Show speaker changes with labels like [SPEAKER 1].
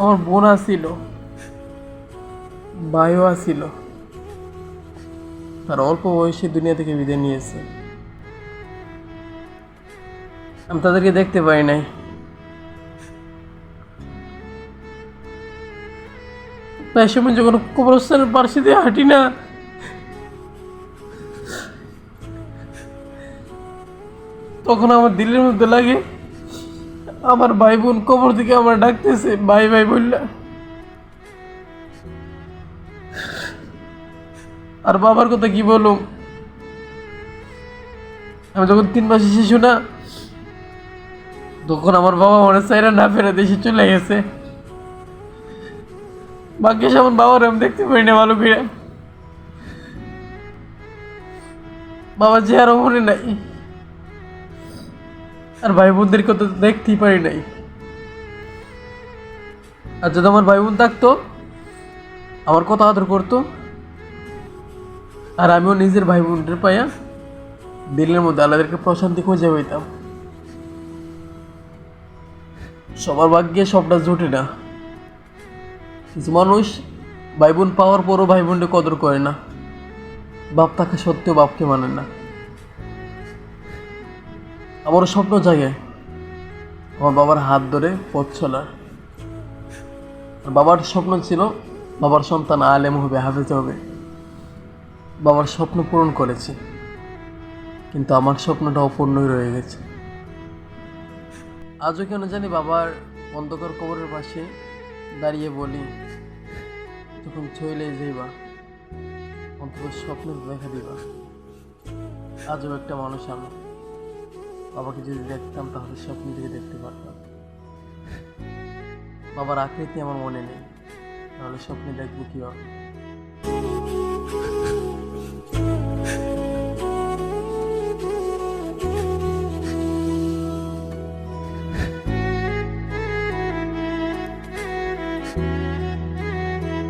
[SPEAKER 1] আমার বোন আসিল, ভাইও আসিল। তার অল্প বয়সে দুনিয়া থেকে বিদায় নিয়েছে। আমি তাদেরকে দেখতে পাই নাই। প্রায় সময় যখন কবরস্থানের পার্শ্বে দিয়ে হাঁটি না, তখন আমার দিল্লির মধ্যে লাগে আমার ভাই বোন কবর থেকে আমার ডাকতেছে, ভাই ভাই বললা। আর বাবার কথা কি বলুম? আমি যখন তিন মাসে শিশু না, তখন আমার বাবা মনে চাইরা না ফেরে দেশে চলে গেছে। ভাগ্যেশ আমার বাবার আমি দেখতে পারি না ভালো করে। বাবা যে আরও মনে নাই। আর ভাই বোনদের কথা দেখতেই পারি নাই। আর যদি আমার ভাই বোন থাকতো, আমার কথা আদর করতো, আর আমিও নিজের ভাই বোনদের পাইয়া দিলের মধ্যে আলাদাকে প্রশান্তি খুঁজে পেতাম সবার ভাগ্যে সবটা জুটে না। কিছু মানুষ ভাই বোন পাওয়ার পরও ভাই বোনকে কদর করে না। বাপ তাকে সত্ত্বেও বাপকে মানে না। আমারও স্বপ্ন জাগে। আমার বাবার হাত ধরে পথ চলার বাবার স্বপ্ন ছিল বাবার সন্তান আলেম হবে, হাফেজ হবে। বাবার স্বপ্ন পূরণ করেছে। কিন্তু আমার স্বপ্নটা অপূর্ণই রয়ে গেছে। আজও কেন জানি বাবার অন্ধকার কবরের পাশে দাঁড়িয়ে বলি, যখন চলে যাইবা, অন্তত স্বপ্ন দেখা দিবা। আজও একটা মানুষ আমি। বাবাকে যদি দেখতাম, তাহলে স্বপ্ন থেকে দেখতে পারতাম। বাবার আকৃতি আমার মনে নেই। তাহলে স্বপ্নে দেখব কীভাবে